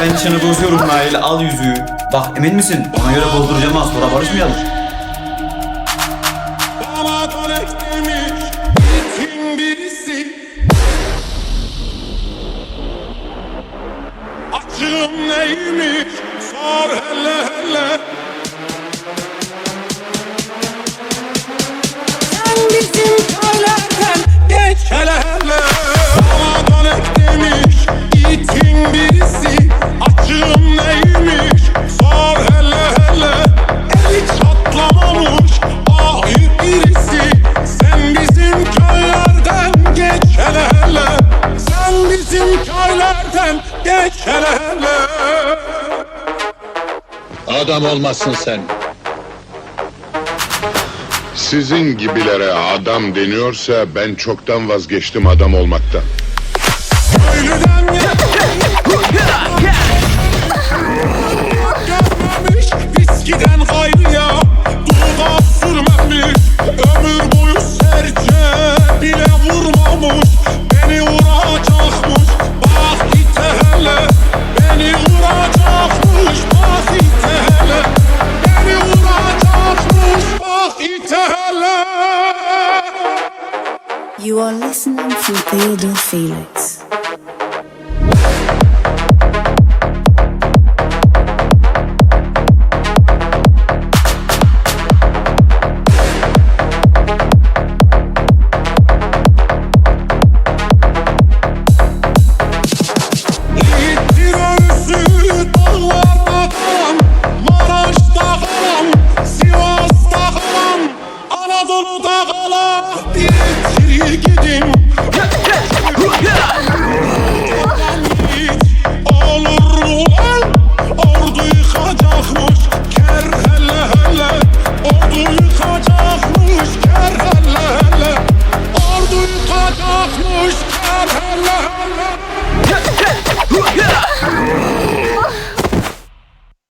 Ben çını bozuyorum Nail. Al yüzüğü. Bak emin misin? Ona göre bozduracağım ha. Sonra barışmayalım. Açığım neymiş köylerden geç hele hele Adam olmazsın sen. Sizin gibilere adam deniyorsa ben çoktan vazgeçtim adam olmaktan. You are listening to Theodore Felix. Allah, Allah.